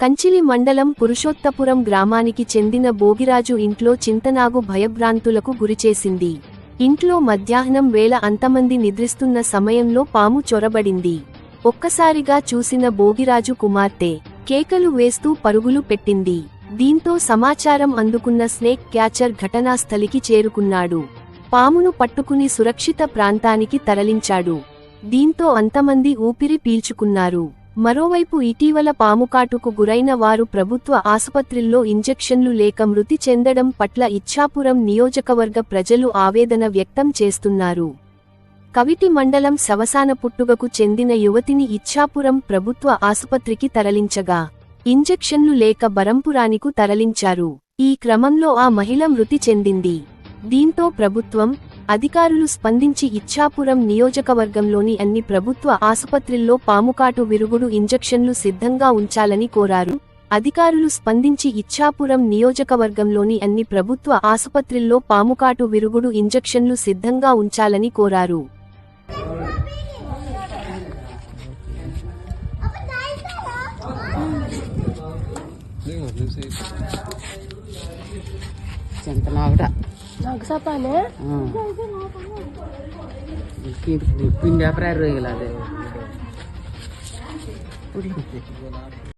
కంచిలి మండలం పురుషోత్తపురం గ్రామానికి చెందిన భోగిరాజు ఇంట్లో చింతనాగు భయభ్రాంతులకు గురిచేసింది. ఇంట్లో మధ్యాహ్నం వేళ అంతమంది నిద్రిస్తున్న సమయంలో పాము చొరబడింది. ఒక్కసారిగా చూసిన భోగిరాజు కుమార్తె కేకలు వేస్తూ పరుగులు పెట్టింది. దీంతో సమాచారం అందుకున్న స్నేక్ క్యాచర్ ఘటనాస్థలికి చేరుకున్నాడు. పామును పట్టుకుని సురక్షిత ప్రాంతానికి తరలించాడు. దీంతో అంతమంది ఊపిరి పీల్చుకున్నారు. మరోవైపు ఇటీవల పాముకాటుకు గురైన వారు ప్రభుత్వ ఆసుపత్రిల్లో ఇంజెక్షన్లు లేక మృతి చెందడం పట్ల ఇచ్చాపురం నియోజకవర్గ ప్రజలు ఆవేదన వ్యక్తం చేస్తున్నారు. కవిటి మండలం శవసాన పుట్టుగకు చెందిన యువతిని ఇచ్చాపురం ప్రభుత్వ ఆసుపత్రికి తరలించగా ఇంజెక్షన్లు లేక బరంపురానికు తరలించారు. ఈ క్రమంలో ఆ మహిళ మృతి చెందింది. దీంతో ప్రభుత్వం అధికారులు స్పందించి ఇచ్చాపురం నియోజకవర్గంలోని అన్ని ప్రభుత్వ ఆసుపత్రుల్లో పాముకాటు విరుగుడు ఇంజెక్షన్లు సిద్ధంగా ఉంచాలని కోరారు. అధికారులు స్పందించి ఇచ్ఛాపురం నియోజకవర్గంలోని అన్ని ప్రభుత్వ ఆసుపత్రుల్లో పాముకాటు విరుగుడు ఇంజెక్షన్లు సిద్ధంగా ఉంచాలని కోరారు. చింతనాగుడ ನಾಗಸಪಾನೆ ಪಿಂಡಿ ಅಪ್ರಾಯ ರೋಗಿಲ್ಲ ಅದೇ